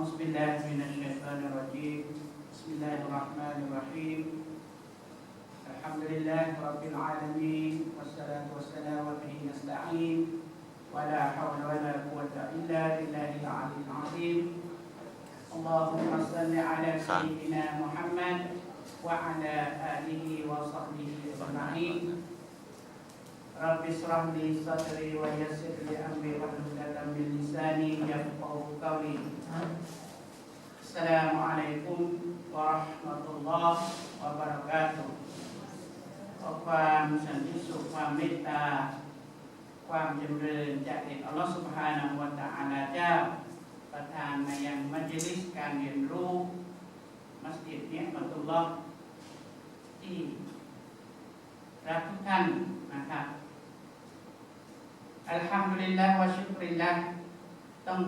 أعوذ بالله من الشيطان الرجيم. بسم الله الرحمن الرحيم. الحمد لله رب العالمين والصلاة والسلام به نستعين. ولا حول ولا قوة إلا بالله العلي العظيم. اللهم صل على سيدنا محمد وعلى آله وصحبه أجمعين. Rabbi shrah li sadri wa yassir li amri wa hlul min lisani yafqahu qawli. Assalamualaikum warahmatullahi wabarakatuh. ขอความสันติสุขความเมตตา ความจำเริญจากเอกอัลลอฮฺสุบฮานาหัวตาอาลาเจ้า nah. อัลฮัมดุลิลละวะชุกริลละต้อง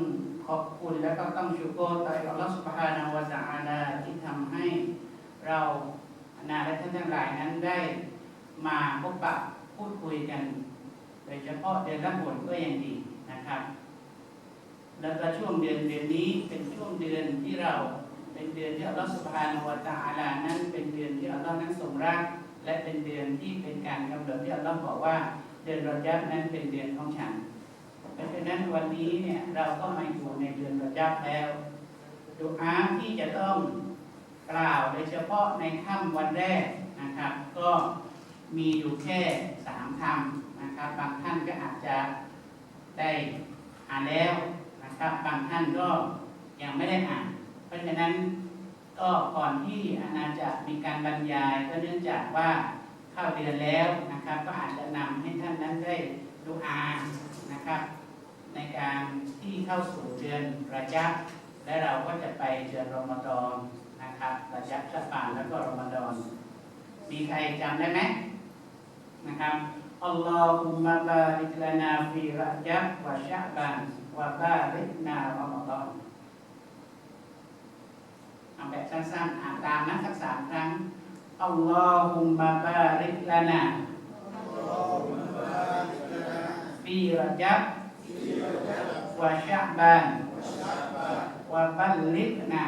ขอบคุณแล้วก็ต้องชูโกต่ออัลลอฮฺสุบฮานาวะตะอาลาที่ทำให้เรานาและท่านทั้งหลายนั้นได้มาพบปะพูดคุยกัน โดยเฉพาะเดือนละบทก็ยังดีนะครับ แล้วก็ช่วงเดือนเดือนนี้เป็นช่วงเดือนที่เราเป็นเดือนที่อัลลอฮฺสุบฮานาวะตะอาลานั้น เป็นเดือนที่อัลลอฮ์นั้นทรงรักและเป็นเดือนที่เป็นการกำหนดที่อัลลอฮ์บอกว่า เดือนรอยับนั้นเป็นเดือนของฉัน เพราะฉะนั้นวันนี้เนี่ยเราก็มาอยู่ในเดือนรอยับแล้วดูอาที่จะต้องกล่าวโดยเฉพาะในค่ำวันแรกนะครับ ก็มีอยู่แค่สามคำนะครับ บางท่านก็อาจจะได้อ่านแล้วนะครับ บางท่านก็ยังไม่ได้อ่าน เพราะฉะนั้นก็ก่อนที่อาณาจะมีการบรรยายก็เนื่องจากว่าเข้าเดือนแล้ว นะครับ ก็อาจจะนำให้ท่านนั้นได้ดูอานะครับ ในการที่เข้าสู่เดือนระยะและเราก็จะไปเดือนรอมฎอนนะครับระยะชะบานแล้วก็รอมฎอนมีใครจำได้ไหมนะครับอัลลอฮุมะบาริกลานาฟีระยะวะชะบานวะบาริกนารอมฎอนเอาแบบสั้นๆอ่านตามนะสักสามครั้งอัลลอฮุมะบาริกลานา ฟีรจับวะชะบานวะบัลลิกนา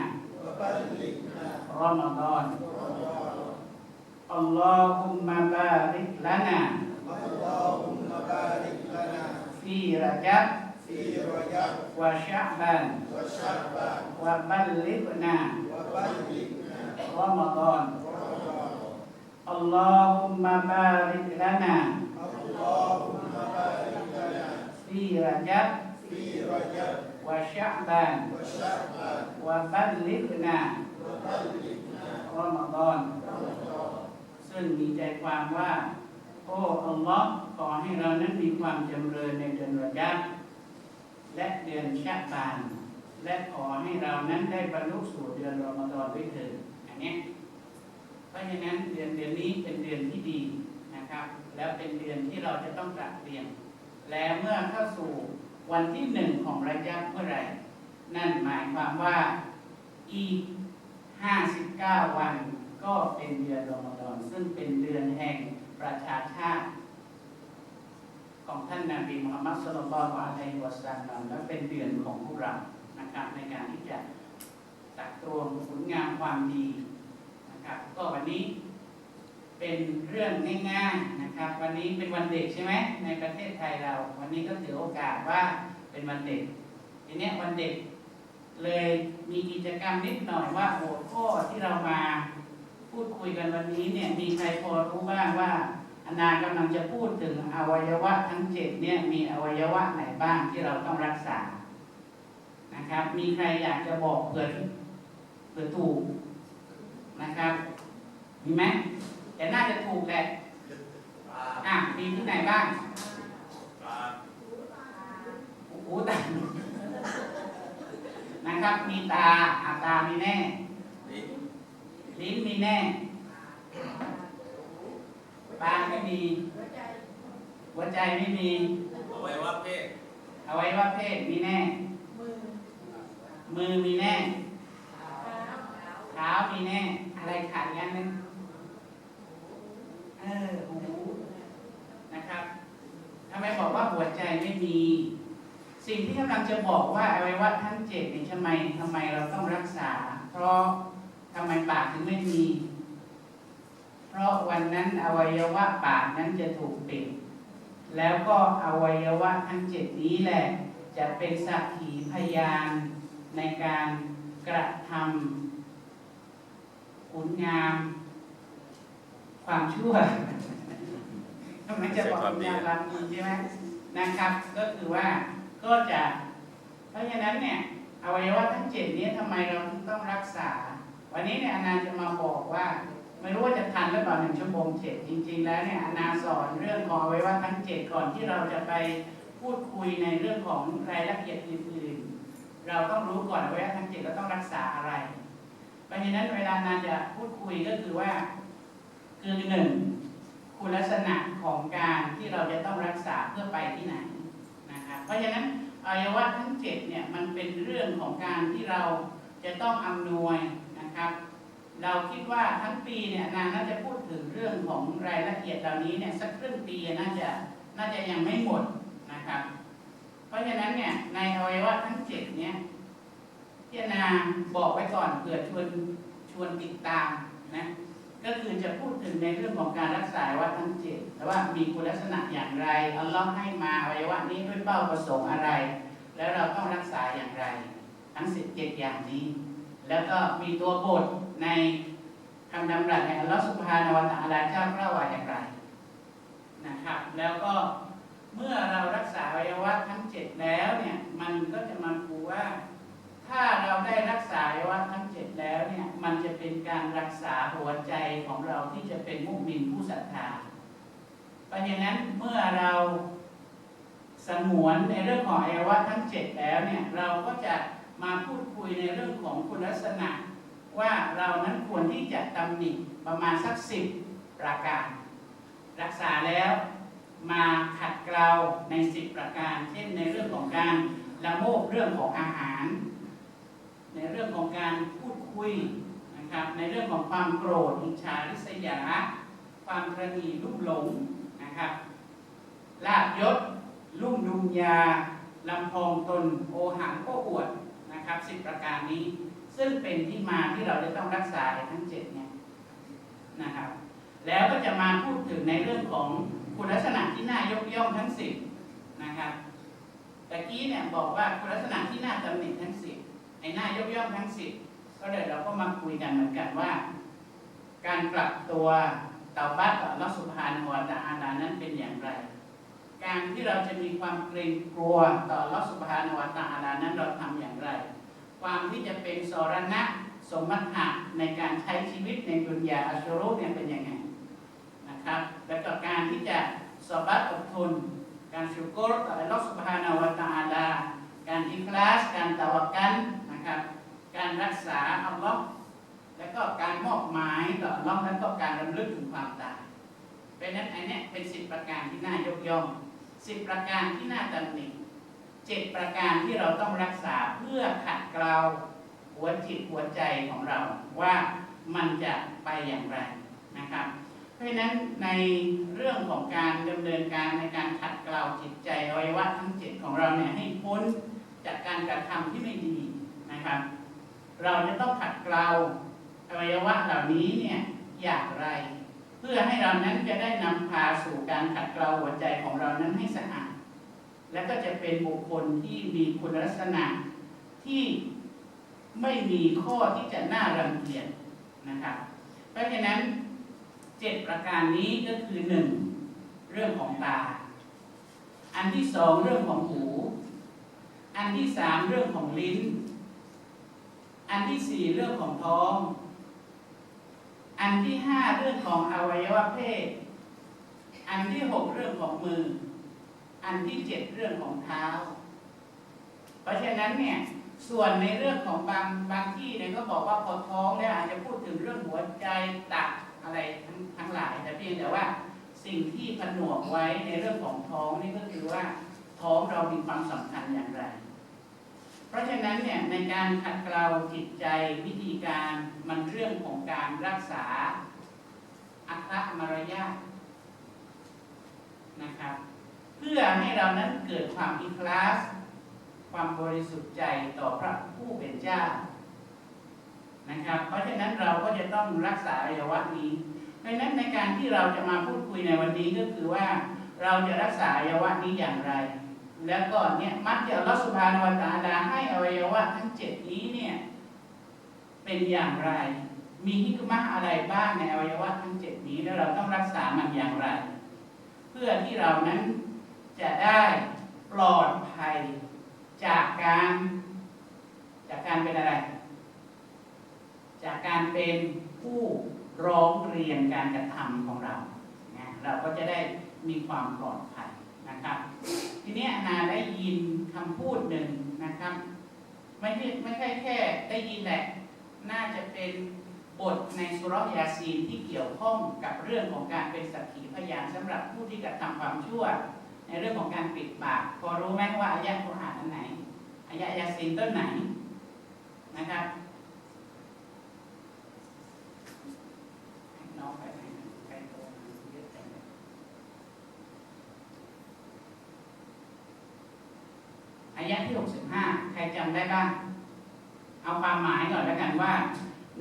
รอมฎอนอัลลอฮุมะบาริกลานาฟีรจับวะชะบานวะบัลลิกนารอมฎอน اللهم بارك لنا في رجب وشعبان وبلغنا رمضان ซึ่งมีใจความว่า โอ้อัลลอฮ์ขอให้เรานั้นมีความจำเริญในเดือนรจับและเดือนชะบาน และขอให้เรานั้นได้บรรลุสู่เดือนรอมฎอนด้วยเถิดอันเนี้ย เพราะฉะนั้นเดือนเดือนนี้เป็นเดือนที่ดีนะครับ แล้วเป็นเดือนที่เราจะต้องตระเตรียม และเมื่อเข้าสู่วันที่หนึ่งของระยะเมื่อไหร่ นั่นหมายความว่าอีก 59 วันก็เป็นเดือนรอมฎอนซึ่งเป็นเดือนแห่งประชาชาติของท่านนาบีมุฮัมมัดสุลลัลลอฮุอะลัยฮิวะซัลลัมและเป็นเดือนของพวกเรานะครับในการที่จะตักตวงผลงานความดี นะครับ ก็วันนี้เป็นเรื่องง่ายๆนะครับ วันนี้เป็นวันเด็กใช่ไหมในประเทศไทยเรา วันนี้ก็ถือโอกาสว่าเป็นวันเด็กทีนี้วันเด็กเลยมีกิจกรรมนิดหน่อยว่าหัวข้อที่เรามาพูดคุยกันวันนี้เนี่ยมีใครพอรู้บ้างว่าอนนากำลังจะพูดถึงอวัยวะทั้งเจ็ดเนี่ยมีอวัยวะไหนบ้างที่เราต้องรักษานะครับ มีใครอยากจะบอกเผื่อเผื่อถูก นะครับ มีไหมแต่น่าจะถูกแหละอะมีที่ไหนบ้างหูตานะครับ มีตาอาตามีแน่ ลิ้นมีแน่ปากไม่มีหัวใจไม่มีอวัยวะเพศอวัยวะเพศมีแน่ มือมีแน่เท้ามีแน่ อะไรขาดอย่างหนึงเออหูนะครับทำไมบอกว่าหัวใจไม่มี สิ่งที่กำลังจะบอกว่าอวัยวะทั้งเจ็ดนี่ทำไมทำไมเราต้องรักษา เพราะทำไมปากถึงไม่มี เพราะวันนั้นอวัยวะปากนั้นจะถูกปิดแล้วก็อวัยวะทั้งเจ็ดนี้แหละ จะเป็นสักขีพยานในการกระทำ คุณงาม ความชั่วทำไมจะบอกคุณงามความดีใช่ไหมนะครับ ก็คือว่าก็จะ เพราะฉะนั้นเนี่ยอวัยวะทั้งเจ็ดนี้ทำไมเราถึงต้องรักษา วันนี้เนี่ยอนันจะมาบอกว่า ไม่รู้ว่าจะทันหรือเปล่าหนึ่งชั่วโมงเจ็ดจริง ๆ แล้วเนี่ยอนาสอนเรื่องของอวัยวะทั้งเจ็ดก่อนที่เราจะไปพูดคุยในเรื่องของรายละเอียดอื่นๆ เราต้องรู้ก่อนอวัยวะทั้งเจ็ดเราต้องรักษาอะไร เพราะฉะนั้นเวลานานจะพูดคุยก็คือว่า คือหนึ่งคุณลักษณะของการที่เราจะต้องรักษาเพื่อไปที่ไหนนะครับเพราะฉะนั้นอวัยวะทั้งเจ็ดเนี่ยมันเป็นเรื่องของการที่เราจะต้องอำนวยนะครับ เราคิดว่าทั้งปีเนี่ยนางน่าจะพูดถึงเรื่องของรายละเอียดเหล่านี้เนี่ยสักครึ่งปีน่าจะน่าจะยังไม่หมดนะครับ เพราะฉะนั้นเนี่ยในอวัยวะทั้งเจ็ดเนี่ย ที่นางบอกไว้ก่อนเผื่อชวนชวนติดตามนะก็คือจะพูดถึงในเรื่องของการรักษาวัยวะทั้งเจ็ดแต่ว่ามีคุณลักษณะอย่างไรอัลลอฮ์ให้มาอวัยวะนี้ด้วยเป้าประสงค์อะไร แล้วเราต้องรักษาอย่างไร ทั้งสิบเจ็ดอย่างนี้ แล้วก็มีตัวบทในคำดำรัสในอัลลอฮฺสุบฮานาวะตะอาลาเจ้าเล่าว่าอย่างไรนะครับ แล้วก็เมื่อเรารักษาอวัยวะทั้งเจ็ดแล้วเนี่ยมันก็จะมาคูว่า ถ้าเราได้รักษาอวัยวะทั้งเจ็ดแล้วเนี่ยมันจะเป็นการรักษาหัวใจของเราที่จะเป็นมุมินผู้ศรัทธาเพราะฉะนั้นเมื่อเราสงวนในเรื่องของอวัยวะทั้งเจ็ดแล้วเนี่ยเราก็จะมาพูดคุยในเรื่องของคุณลักษณะ ว่าเรานั้นควรที่จะตำหนิประมาณสักสิบประการ รักษาแล้วมาขัดเกลาในสิบประการ เช่นในเรื่องของการละโมบเรื่องของอาหาร ในเรื่องของการพูดคุยนะครับในเรื่องของความโกรธอิจฉาริษยา ความตระหนีลุ่มหลงนะครับลาบยศลุ่มดุมยาลำพองตนโอหังโอ้อวดนะครับสิบประการนี้ ซึ่งเป็นที่มาที่เราจะต้องรักษาทั้งเจ็ดเนี่ยนะครับแล้วก็จะมาพูดถึงในเรื่องของคุณลักษณะที่น่ายกย่องทั้งสิบนะครับตะกี้เนี่ยบอกว่าคุณลักษณะที่น่าตำหนิทั้งสิบ ไอ้น่ายกย่องทั้งสิบก็เลยเราก็มาคุยกันเหมือนกันว่า การกลับตัวเตาบัตต่อรัสุภานหัวตาอาลานั้นเป็นอย่างไร การที่เราจะมีความเกรงกลัวต่อรัสุภานหัวตาอาลานั้นเราทำอย่างไร ความที่จะเป็นสรณะสมบัติในการใช้ชีวิตในดุนยาอัชรุเนี่ยเป็นยังไงนะครับ แล้วก็การที่จะสอบัตอดทน การชุกรต่ออัลลอฮฺสุบฮานาวตะอาลาการอิคลาส การตะวักัน นะครับ การรักษาอัลลอฮ์แล้วก็การมอบหมายต่ออัลลอฮ์แล้วก็การรำลึกถึงความตายเป็นนั้นอันเนี้ยเป็นสิบประการที่น่ายกย่องสิบประการที่น่าตำหนิเจ็ดประการที่เราต้องรักษาเพื่อขัดเกลาหัวจิตหัวใจของเราว่ามันจะไปอย่างไรนะครับ เพราะฉะนั้นในเรื่องของการดำเนินการในการขัดเกลาจิตใจอวัยวะทั้งเจ็ดของเราเนี่ยให้พ้นจากการกระทำที่ไม่ดี นะครับ เราจะต้องขัดเกลาอวัยวะเหล่านี้เนี่ยอย่างไร เพื่อให้เรานั้นจะได้นำพาสู่การขัดเกลาหัวใจของเรานั้นให้สะอาด และก็จะเป็นบุคคลที่มีคุณลักษณะที่ไม่มีข้อที่จะน่ารังเกียจนะครับ เพราะฉะนั้นเจ็ดประการนี้ก็คือหนึ่งเรื่องของตา อันที่สองเรื่องของหู อันที่สามเรื่องของลิ้น อันที่สี่เรื่องของท้อง อันที่ห้าเรื่องของอวัยวะเพศ อันที่หกเรื่องของมือ อันที่เจ็ดเรื่องของเท้า เพราะฉะนั้นเนี่ยส่วนในเรื่องของบางบางที่เนี่ยก็บอกว่าพอท้องแล้วอาจจะพูดถึงเรื่องหัวใจตับอะไรทั้งทั้งหลายแต่เพียงแต่ว่าสิ่งที่ผนวกไว้ในเรื่องของท้องนี่ก็คือว่าท้องเรามีความสำคัญอย่างไร ราะฉะนั้นเนี่ยในการขัดเกลาจิตใจวิธีการมันเรื่องของการรักษาอัครมารยาทนะครับ เพื่อให้เรานั้นเกิดความอิคลาส ความบริสุทธิ์ใจต่อพระผู้เป็นเจ้านะครับ เพราะฉะนั้นเราก็จะต้องรักษาอวัยวะนี้เพราะฉะนั้นในการที่เราจะมาพูดคุยในวันนี้ก็คือว่าเราจะรักษาอวัยวะนี้อย่างไร แล้วก็เนี่ยมักจะอัลลอฮฺสุบฮานวตาลาให้อวัยวะทั้งเจ็ดนี้เนี่ย เป็นอย่างไร มีฮิกมะอะไรบ้างในอวัยวะทั้งเจ็ดนี้แล้วเราต้องรักษามันอย่างไร เพื่อที่เรานั้นจะได้ปลอดภัยจากการ จากการเป็นอะไร จากการเป็นผู้ร้องเรียนการกระทำของเรานะเราก็จะได้มีความปลอดภัย นะครับ ทีนี้นาได้ยินคำพูดหนึ่งนะครับ ไม่ใช่ไม่ใช่แค่ได้ยินแหละน่าจะเป็นบทในสุรยาซีนที่เกี่ยวข้องกับเรื่องของการเป็นสักขีพยานสำหรับผู้ที่กระทำความชั่ว ในเรื่องของการปิดปาก พอรู้ไหมว่าอายะกุรอานอันไหนอายะยาซีนต้นไหนนะครับน้องไปไหนนะใครโตมาเยอะจังเลยอายะที่ 65 ใครจำได้บ้าง เอาความหมายก่อนแล้วกันว่า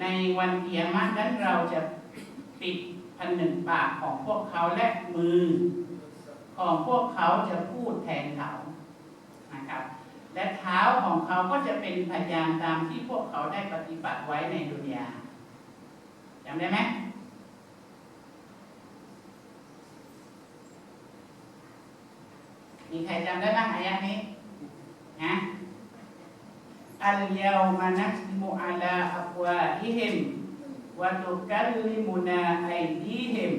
ในวันเกียรตินั้นเราจะปิดพันหนึ่งปากของพวกเขาและมือ ของพวกเขาจะพูดแทนเขานะครับและเท้าของเขาก็จะเป็นพยานตามที่พวกเขาได้ปฏิบัติไว้ในดุนยาจำได้ไหมมีใครจำได้บ้างอายะนี้ ฮะอัลยาวมานักมุอาลาอับวาฮิฮิมวะตุกัลลิมุนาไอดีฮิม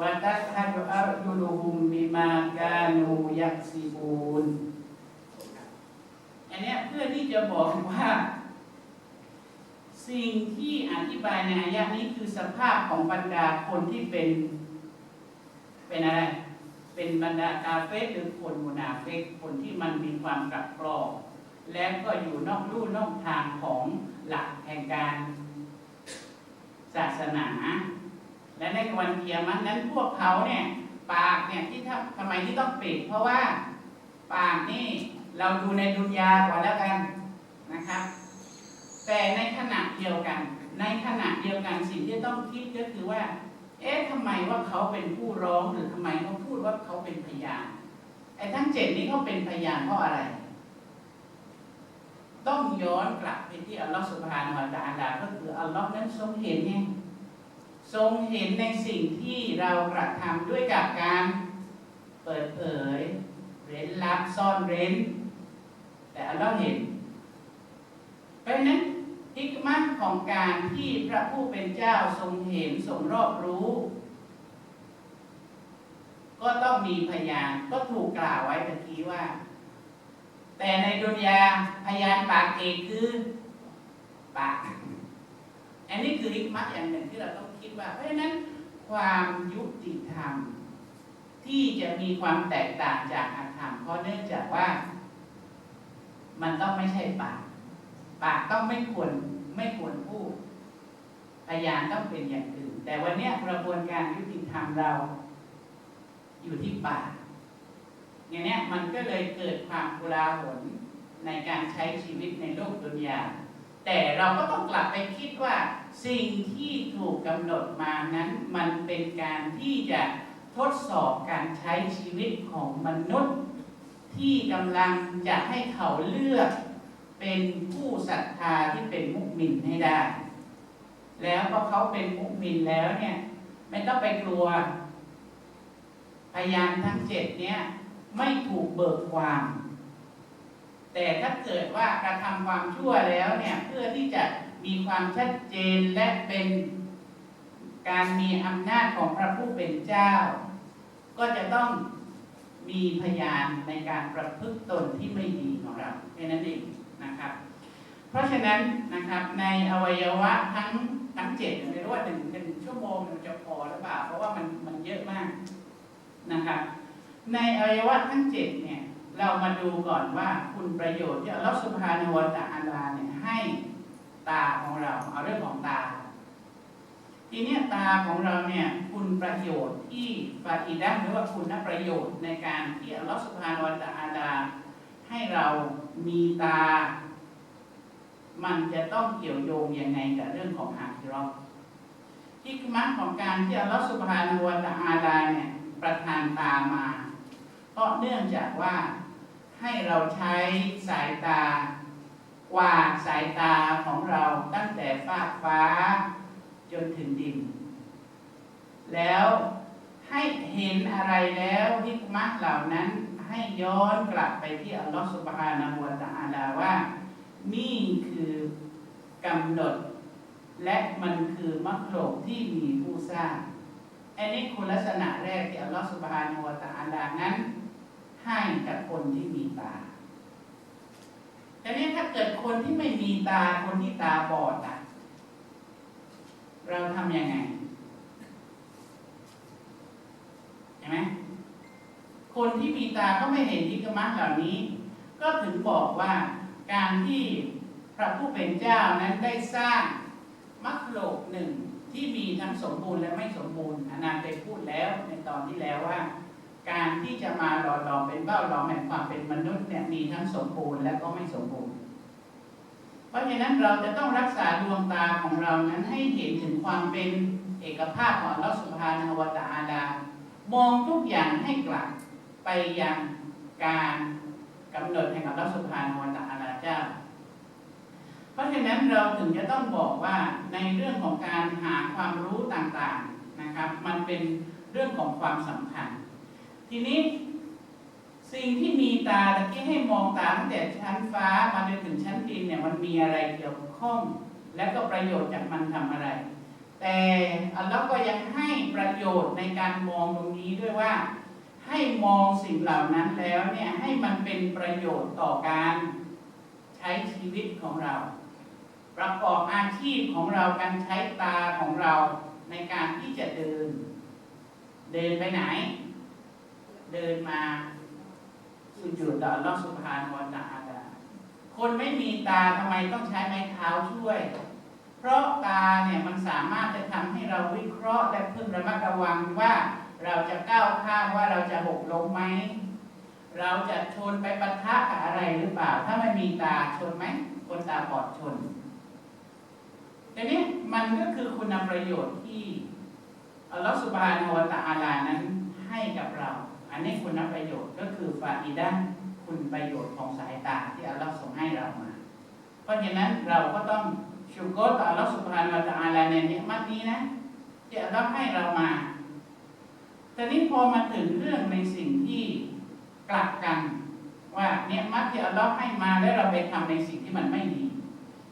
วะตัชฮัดออุลฮุมบิมากานูยักซิบูนอันนี้เพื่อที่จะบอกว่า สิ่งที่อธิบายในอายะนี้คือสภาพของบรรดาคนที่เป็น เป็นอะไร เป็นบรรดากาเฟสหรือคนมุนาเฟกคนที่มันมีความกลับกรอกและก็อยู่นอกลู่นอกทางของหลักแห่งการศาสนา และในวันเกียรตินั้นพวกเขาเนี่ยปากเนี่ยที่ทำทำไมที่ต้องปิด เพราะว่าปากนี่เราดูในดุนยาก่อนแล้วกันนะครับแต่ในขณะเดียวกัน ในขณะเดียวกันสิ่งที่ต้องคิดก็คือว่า เอ๊ะทำไมว่าเขาเป็นผู้ร้องหรือทำไมเขาพูดว่าเขาเป็นพยานไอ้ทั้งเจ็ดนี้เขาเป็นพยานเพราะอะไร ต้องย้อนกลับไปที่อัลลอฮฺสุบฮานะฮูวะตะอาลาก็คืออัลลอฮ์นั้นทรงเห็นไงทรงเห็นในสิ่งที่เรากระทำด้วยกับการเปิดเผย เร้นลับซ่อนเร้น แต่อัลลอฮ์เห็นเพราะฉะนั้น ของการที่พระผู้เป็นเจ้าทรงเห็นทรงรอบรู้ ก็ต้องมีพยานก็ถูกกล่าวไว้ตะกี้ว่า แต่ในดุนยาพยานปากเอกคือปาก อันนี้คือฮิกมัตอย่างหนึ่งที่เราต้องคิดว่า เพราะฉะนั้นความยุติธรรม ที่จะมีความแตกต่างจากอาธรรมเพราะเนื่องจากว่า มันต้องไม่ใช่ปาก ปากต้องไม่ควร ไม่ควรพูดพยานต้องเป็นอย่างอื่น แต่วันนี้กระบวนการยุติธรรมเรา อยู่ที่ปากอย่างนี้มันก็เลยเกิดความกุลาหลในการใช้ชีวิตในโลกดุนยาแต่เราก็ต้องกลับไปคิดว่า สิ่งที่ถูกกำหนดมานั้นมันเป็นการที่จะทดสอบการใช้ชีวิตของมนุษย์ ที่กำลังจะให้เขาเลือก เป็นผู้ศรัทธาที่เป็นมุมินให้ได้ แล้วพอเขาเป็นมุมินแล้วเนี่ย ไม่ต้องไปกลัว พยานทั้งเจ็ดเนี้ยไม่ถูกเบิกความ แต่ถ้าเกิดว่ากระทำความชั่วแล้วเนี่ยเพื่อที่จะมีความชัดเจนและเป็นการมีอำนาจของพระผู้เป็นเจ้า ก็จะต้องมีพยานในการประพฤติตนที่ไม่ดีของเราแค่นั้นเอง นะครับเพราะฉะนั้นนะครับในอวัยวะทั้งทั้งเจ็ดไม่รู้ว่าหนึ่งหนึ่งชั่วโมงมันจะพอหรือเปล่า เพราะว่ามันมันเยอะมากนะครับในอวัยวะทั้งเจ็ดเนี่ยเรามาดูก่อนว่าคุณประโยชน์ที่อัลลอฮฺสุบฮานวะตะอาลาเนี่ยให้ตาของเราเอาเรื่องของตาทีนี้ตาของเราเนี่ยคุณประโยชน์ที่ฟาอิดะหรือว่าคุณประโยชน์ในการที่อัลลอฮฺสุบฮานวะตะอาลาให้เรา มีตา มันจะต้องเกี่ยวโยงยังไงกับเรื่องของอาคิเราะห์ที่มักของการที่อัลลอฮฺสุบฮานะฮูวะตะอาลาเนี่ยประทานตามา เพราะเนื่องจากว่าให้เราใช้สายตากวาดสายตาของเราตั้งแต่ฟากฟ้าจนถึงดิน แล้วให้เห็นอะไรแล้วฮิกมักเหล่านั้น ให้ย้อนกลับไปที่อัลลอฮฺสุบฮานะฮูวตะอาลาว่า นี่คือกำหนด และมันคือมรรคโลกที่มีผู้สร้างอันนี้คุณลักษณะแรกที่อัลลอฮฺสุบฮานะฮูวตะอาลานั้น ให้กับคนที่มีตาแต่นี้ถ้าเกิดคนที่ไม่มีตาคนที่ตาบอดอะ เราทำยังไงเห็นไหม คนที่มีตาก็ไม่เห็นทิกมะเหล่านี้ ก็ถึงบอกว่าการที่พระผู้เป็นเจ้านั้นได้สร้างมรรคโลกหนึ่งที่มีทั้งสมบูรณ์และไม่สมบูรณ์อนาเคยพูดแล้วในตอนที่แล้วว่า การที่จะมาหล่อหลอมเป็นเบ้าหลอมแห่งความเป็นมนุษย์เนี่ยมีทั้งสมบูรณ์และก็ไม่สมบูรณ์ เพราะฉะนั้นเราจะต้องรักษาดวงตาของเรานั้นให้เห็นถึงความเป็นเอกภาพของอัลลอสุบฮานะฮูวตะอาลามองทุกอย่างให้กลับ ยังการกำหนดแห่งอัลลอฮฺสุบฮานะฮูวตะอาลาเจ้า เพราะฉะนั้นเราถึงจะต้องบอกว่าในเรื่องของการหาความรู้ต่างๆนะครับ มันเป็นเรื่องของความสำคัญ ทีนี้สิ่งที่มีตาตะกี้ให้มองตาตั้งแต่ชั้นฟ้ามาจนถึงชั้นดินเนี่ยมันมีอะไรเกี่ยวข้อง และก็ประโยชน์จากมันทำอะไร แต่อัลลอฮ์ก็ยังให้ประโยชน์ในการมองตรงนี้ด้วยว่า ให้มองสิ่งเหล่านั้นแล้วเนี่ยให้มันเป็นประโยชน์ต่อการใช้ชีวิตของเรา ประกอบอาชีพของเราการใช้ตาของเราในการที่จะเดิน เดินไปไหน เดินมาสุญูดต่อลอฮ์สุบฮานาวะตะอาลาคนไม่มีตาทำไมต้องใช้ไม้เท้าช่วย เพราะตาเนี่ยมันสามารถจะทำให้เราวิเคราะห์และพึงระมัดระวังว่าเราจะก้าว ข้ามว่าเราจะหกล้มไหม เราจะชนไปปะทะกับอะไรหรือเปล่า ถ้าไม่มีตาชนไหม คนตาบอดชนทีนี้มันก็คือคุณประโยชน์ที่อัลลอฮฺสุบฮานะฮูวะตะอาลานั้นให้กับเรา อันนี้คุณประโยชน์ก็คือฟาอิดะห์คุณประโยชน์ของสายตาที่อัลลอฮฺส่งให้เรามา เพราะฉะนั้นเราก็ต้องชุกต่ออัลลอฮฺสุบฮานะฮูวะตะอาลาในเนี้มัดนี้นะที่อัลลอฮฺให้เรามา แต่นี้พอมาถึงเรื่องในสิ่งที่กลับกัน ว่าเนี่ยมัดที่อัลลอฮ์ให้มาแล้วเราไปทำในสิ่งที่มันไม่ดี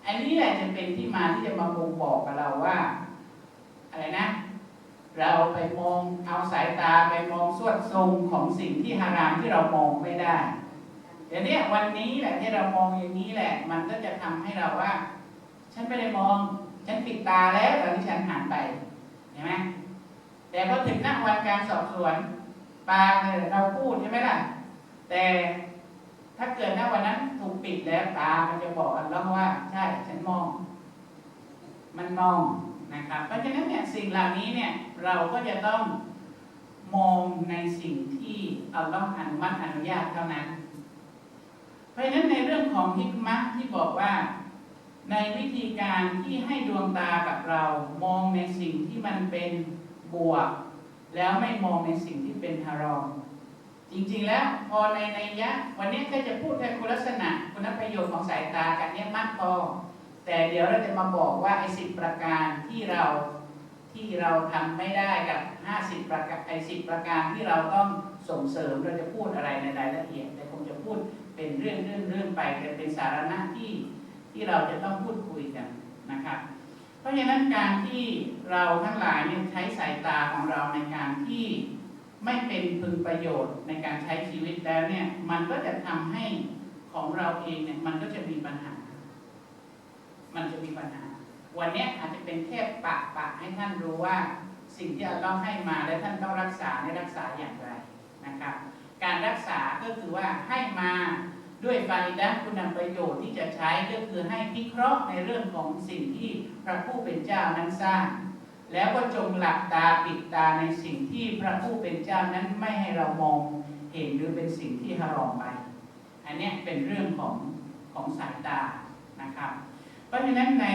อันนี้แหละจะเป็นที่มาที่จะมาบ่งบอกกับเราว่า อะไรนะ เราไปมองเอาสายตาไปมองสวดทรงของสิ่งที่ฮารามที่เรามองไม่ได้เดี๋ยวนี้วันนี้แหละที่เรามองอย่างนี้แหละ มันก็จะทำให้เราว่า ฉันไม่ได้มอง ฉันปิดตาแล้วตอนที่ฉันหันไปเห็นไหม แต่พอถึงหน้าวันการสอบสวนปาเนี่ยเราพูดใช่ไหมล่ะ แต่ถ้าเกิดหน้าวันนั้นถูกปิดแล้วตา มันจะบอกอัลลอฮ์ว่า ใช่ฉันมอง มันมองนะครับเพราะฉะนั้นเนี่ยสิ่งเหล่านี้เนี่ยเราก็จะต้องมองในสิ่งที่อัลลอฮ์อนุมัติอนุญาตเท่านั้น เพราะฉะนั้นในเรื่องของฮิกมะที่บอกว่า ในวิธีการที่ให้ดวงตากับเรามองในสิ่งที่มันเป็น บวก แล้วไม่มองในสิ่งที่เป็นฮารอม จริงๆแล้วพอในในยะ วันนี้ก็จะพูดแค่คุณลักษณะคุณประโยชน์ของสายตากันเนี้ยมากพอแต่เดี๋ยวเราจะมาบอกว่าไอ้สิบประการที่เราที่เราทำไม่ได้กับห้าสิบประการไอ้สิบประการที่เราต้องส่งเสริมเราจะพูดอะไรในรายละเอียด แต่คงจะพูดเป็นเรื่องเรื่องเรื่องไปแต่เป็นสาระที่ที่เราจะต้องพูดคุยกันนะครับ เพราะฉะนั้นการที่เราทั้งหลายเนี่ยใช้สายตาของเราในการที่ไม่เป็นพึงประโยชน์ในการใช้ชีวิตแล้วเนี่ย มันก็จะทำให้ของเราเองเนี่ยมันก็จะมีปัญหา มันจะมีปัญหา วันนี้อาจจะเป็นแค่ปะปะให้ท่านรู้ว่าสิ่งที่เลอฮ์ให้มาและท่านต้องรักษาในรักษาอย่างไรนะครับ การรักษาก็คือว่าให้มา ด้วยฟาอิดะคุณประโยชน์ที่จะใช้ก็คือให้พิเคราะห์ในเรื่องของสิ่งที่พระผู้เป็นเจ้านั้นสร้าง แล้วก็จงหลับตาปิดตาในสิ่งที่พระผู้เป็นเจ้านั้นไม่ให้เรามองเห็นหรือเป็นสิ่งที่ฮารอมไป อันนี้เป็นเรื่องของของสายตานะครับ เพราะฉะนั้นใน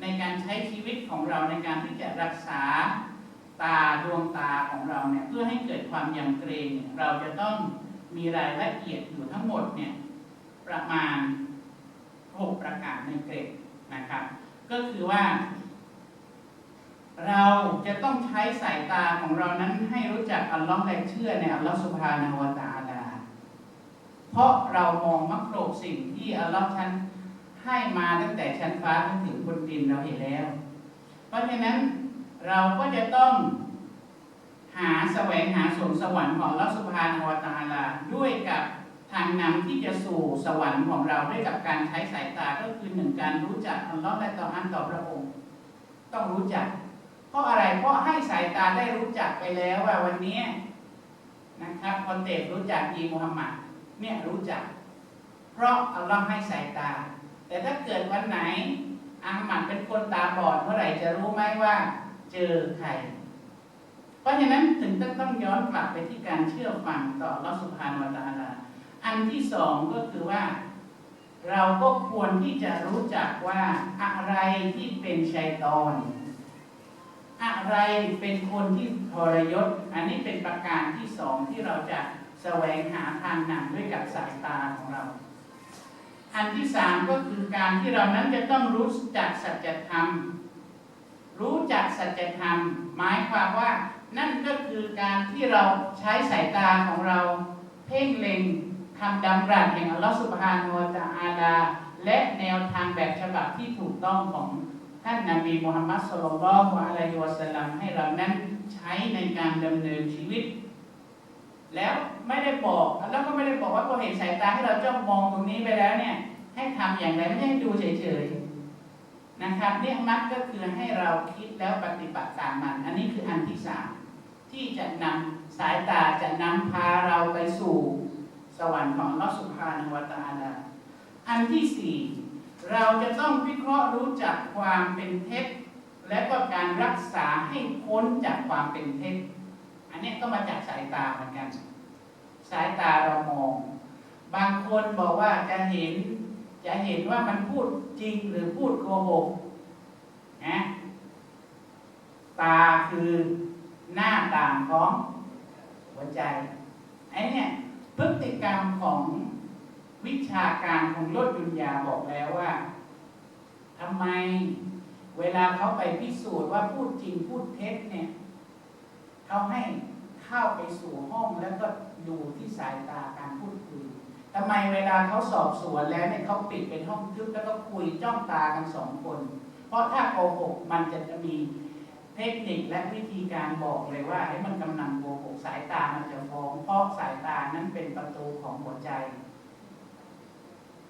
ในการใช้ชีวิตของเราในการที่จะรักษาตาดวงตาของเราเนี่ยเพื่อให้เกิดความยำเกรงเราจะต้อง มีรายละเอียดอยู่ทั้งหมดเนี่ยประมาณ 6 ประการในเกรดนะครับ ก็คือว่า เราจะต้องใช้สายตาของเรานั้นให้รู้จักอัลลอฮ์และเชื่อในอัลลอฮ์สุบฮานาวะตะอาลา เพราะเรามองมักโลกสิ่งที่อัลลอฮ์ท่านให้มาตั้งแต่ชั้นฟ้าจนถึงบนดินเราเห็นแล้ว เพราะฉะนั้นเราก็จะต้อง หาแสวงหาสวงสวรรค์ของอัลลอฮ์สุบฮานาหูวตาลาด้วยกับทางนำที่จะสู่สวรรค์ของเราด้วยกับการใช้สายตาก็คือหนึ่งการรู้จักอัลลอฮ์และต่ออันต่อพระองค์ ต้องรู้จัก เพราะอะไรเพราะให้สายตาได้รู้จักไปแล้วว่าวันนี้นะครับคอนเตบรู้จักอีมุฮัมมัดเนี่ยรู้จัก เพราะอัลลอฮ์ให้สายตา แต่ถ้าเกิดวันไหนอามัดเป็นคนตาบอดเมื่อไหร่จะรู้ไหมว่า เจอใคร เพราะฉะนั้นถึงต้องต้องย้อนกลับไปที่การเชื่อฟังต่ออัสุภานวตาลาอันที่สองก็คือว่า เราก็ควรที่จะรู้จักว่าอะไรที่เป็นชัยตอน อะไรเป็นคนที่ทรยศ อันนี้เป็นประการที่สองที่เราจะแสวงหาทางนำด้วยกับสายตาของเรา อันที่สามก็คือการที่เรานั้นจะต้องรู้จักสัจธรรม รู้จักสัจธรรม หมายความว่า นั่นก็คือการที่เราใช้สายตาของเราเพ่งเล็งคำดำรัสแห่งอัลลอฮฺสุบฮานาอัลอาลา และแนวทางแบบฉบับที่ถูกต้องของท่านนบีมุฮัมมัดสุลลัลลอฮุอะลัยฮิวะสัลลัมให้เรานั้นใช้ในการดำเนินชีวิต แล้วไม่ได้บอกแล้วก็ไม่ได้บอกว่าพอเห็นสายตาให้เราจ้องมองตรงนี้ไปแล้วเนี่ยให้ทำอย่างไรไม่ให้ดูเฉยๆนะครับเนี่ยมักก็คือให้เราคิดแล้วปฏิบัติตามมัน อันนี้คืออันที่สาม ที่จะนำสายตาจะนำพาเราไปสู่สวรรค์ของอัลอสุบฮานวตาลาอันที่สี่เราจะต้องวิเคราะห์รู้จักความเป็นเท็จและก็การรักษาให้พ้นจากความเป็นเท็จ อันนี้ก็มาจากสายตาเหมือนกัน สายตาเรามอง บางคนบอกว่าจะเห็น จะเห็นว่ามันพูดจริงหรือพูดโกหกนะตาคือ หน้าต่างของหัวใจไอ้เนี่ยพฤติกรรมของวิชาการของโลดดุนยาบอกแล้วว่าทำไมเวลาเขาไปพิสูจน์ว่าพูดจริงพูดเท็จเนี่ยเขาให้เข้าไปสู่ห้องแล้วก็ดูที่สายตาการพูดคุยทำไมเวลาเขาสอบสวนแล้วเนี่ยเขาปิดเป็นห้องทึบแล้วก็คุยจ้องตากันสองคน เพราะถ้าโกหกมันจะจะมี เทคนิคและวิธีการบอกเลยว่าให้มันกำลังโกหกสายตามันจะฟ้องเพราะสายตานั้นเป็นประตูของหัวใจ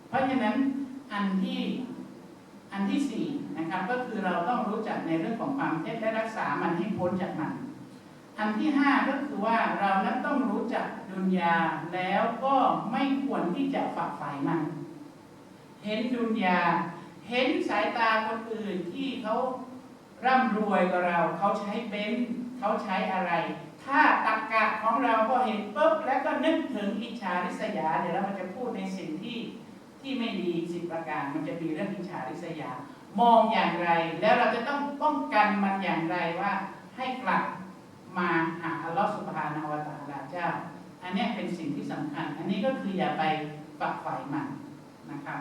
เพราะฉะนั้นอันที่อันที่สี่นะครับก็คือเราต้องรู้จักในเรื่องของความเท็จและรักษามันให้พ้นจากมัน อันที่ห้าก็คือว่าเรานั้นต้องรู้จักดุนยาแล้วก็ไม่ควรที่จะฝักใฝ่มัน เห็นดุนยา เห็นสายตาคนอื่นที่เขา ร่ำรวยกว่าเราเขาใช้เบนซ์เขาใช้อะไร ถ้าตักกะของเราพอเห็นปุ๊บแล้วก็นึกถึงอิจฉาริษยาเดี๋ยวเรามันจะพูดในสิ่งที่ที่ไม่ดีสิบประการ มันจะมีเรื่องอิจฉาริษยา มองอย่างไร แล้วเราจะต้องป้องกันมันอย่างไรว่าให้กลับมาหาอัลลอฮฺสุบฮานาอะลาลาเจ้า อันนี้เป็นสิ่งที่สำคัญ อันนี้ก็คืออย่าไปฝักใฝ่มันนะครับ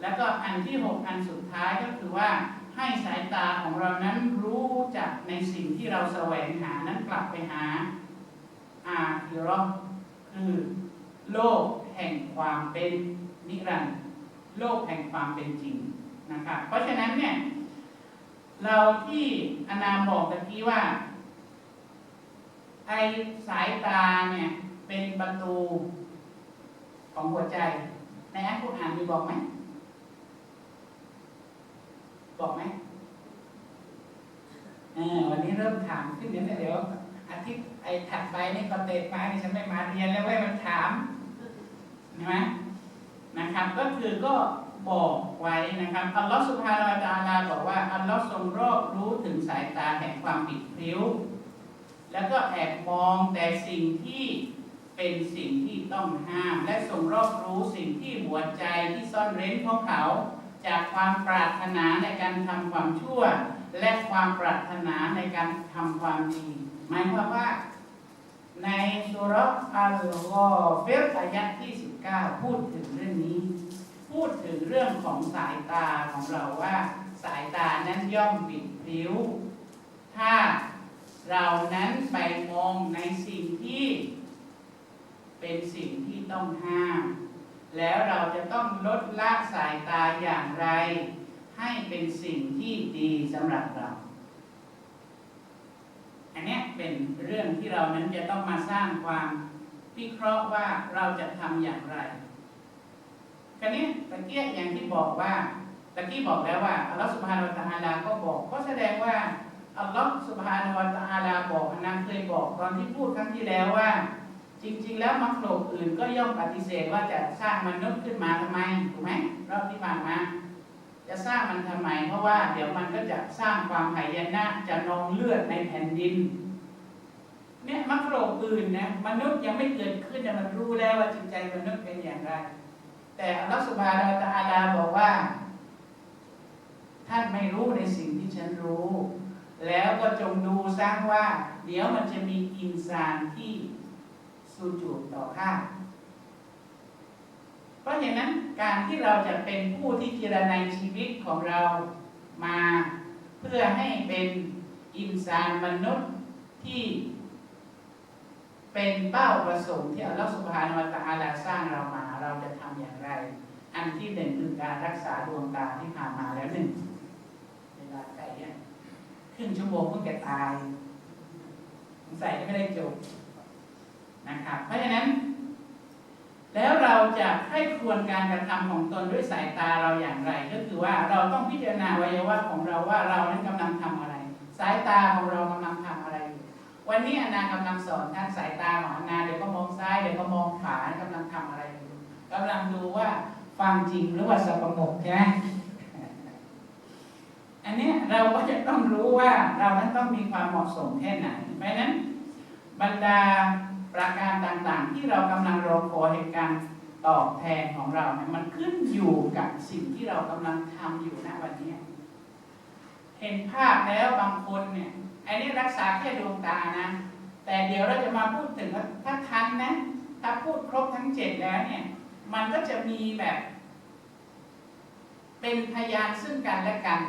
แล้วก็อันที่หกอันสุดท้ายก็คือว่า ให้สายตาของเรานั้นรู้จักในสิ่งที่เราแสวงหานั้นกลับไปหาอาคิรอห์คือโลกแห่งความเป็นนิรันดร์โลกแห่งความเป็นจริงนะครับเพราะฉะนั้นเนี่ยเราที่อนามบอกตะกี้ว่าไอสายตาเนี่ยเป็นประตูของหัวใจในอัลกุรอานมีบอกไหม บอกไหมวันนี้เริ่มถามขึ้นเดี๋ยวเดี๋ยวอาทิตย์ไอ้ถัดไปนี่ก็เตะมานี่ฉันไม่มาเรียนแล้วเว้ยมันถามใช่ไหมนะครับ ก็คือก็บอกไว้นะครับอัลลอฮฺสุบฮานาอัลตาลาบอกว่าอัลลอฮฺทรงรอบรู้ถึงสายตาแห่งความผิดพลิ้ว แล้วก็แอบมองแต่สิ่งที่เป็นสิ่งที่ต้องห้าม และทรงรอบรู้สิ่งที่หัวใจที่ซ่อนเร้นพวกเขา จากความปรารถนาในการทำความชั่ว และความปรารถนาในการทำความดีหมายความว่า ในสุรอัลกอเฟรอายะที่ 19 พูดถึงเรื่องนี้ พูดถึงเรื่องของสายตาของเราว่า สายตานั้นย่อมปิดพลิ้ว ถ้าเรานั้นไปมองในสิ่งที่ เป็นสิ่งที่ต้องห้าม แล้วเราจะต้องลดละสายตาอย่างไร ให้เป็นสิ่งที่ดีสำหรับเรา อันนี้เป็นเรื่องที่เรานั้นจะต้องมาสร้างความวิเคราะห์ว่าเราจะทำอย่างไรคราวนี้ตะเกียอย่างที่บอกว่าตะกี้บอกแล้วว่าอัลลอฮฺสุบฮานาวะตะอาลาก็บอกก็แสดงว่าอัลลอฮฺสุบฮานาวะตะอาลาบอกอันนั้นเคยบอกตอนที่พูดครั้งที่แล้วว่า จริง ๆ แล้วมรรคโลกอื่นก็ย่อมปฏิเสธว่าจะสร้างมนุษย์ขึ้นมาทำไมถูกไหมรอบที่ผ่านมาจะสร้างมันทำไม เพราะว่าเดี๋ยวมันก็จะสร้างความหายนะจะนองเลือดในแผ่นดินเนี่ยมรรคโลกอื่นนะมนุษย์ยังไม่เกิดขึ้นแต่มันรู้แล้วว่าจิตใจมนุษย์เป็นอย่างไร แต่อัลลอฮฺสุบานาอัลตะอาลาบอกว่า ท่านไม่รู้ในสิ่งที่ฉันรู้ แล้วก็จงดูซะว่า เดี๋ยวมันจะมีอินซานที่ สูจูดต่อข้าเพราะฉะนั้นการที่เราจะเป็นผู้ที่จิรนัยชีวิตของเรามาเพื่อให้เป็นอินซานมนุษย์ที่เป็นเป้าประสงค์ที่อัลลอฮฺสุบฮานาวะตะอาลาสร้างเรามาเราจะทำอย่างไร อันที่หนึ่งคือการรักษาดวงตาที่ผ่านมาแล้วหนึ่งเวลาใกล้เนี่ยครึ่งชั่วโมงเพิ่งจะตายสงสัยไม่ได้จบ นะครับเพราะฉะนั้น แล้วเราจะให้ควรการกระทำของตนด้วยสายตาเราอย่างไร ก็คือว่าเราต้องพิจารณาวัยวะของเราว่าเรานั้นกำลังทำอะไร สายตาของเรากำลังทำอะไรอยู่วันนี้อนากำลังสอนท่านสายตาของอนาเดี๋ยวก็มองซ้ายเดี๋ยวก็มองขวากำลังทำอะไรอยู่กำลังดูว่าฟังจริงหรือว่าสกปรกใช่ไหมอันนี้เราก็จะต้องรู้ว่าเรานั้นต้องมีความเหมาะสมแค่ไหนเพราะนั้นบรรดา ประการต่างๆ ที่เรากำลังรอคอยในการตอบแทนของเราเนี่ยมันขึ้นอยู่กับสิ่งที่เรากำลังทำอยู่ณวันนี้ เห็นภาพแล้วบางคนเนี่ยอันนี้รักษาแค่ดวงตานะ แต่เดี๋ยวเราจะมาพูดถึงถ้าทันนะถ้าพูดครบทั้งเจ็ดแล้วเนี่ย มันก็จะมีแบบ เป็นพยานซึ่งกันและกัน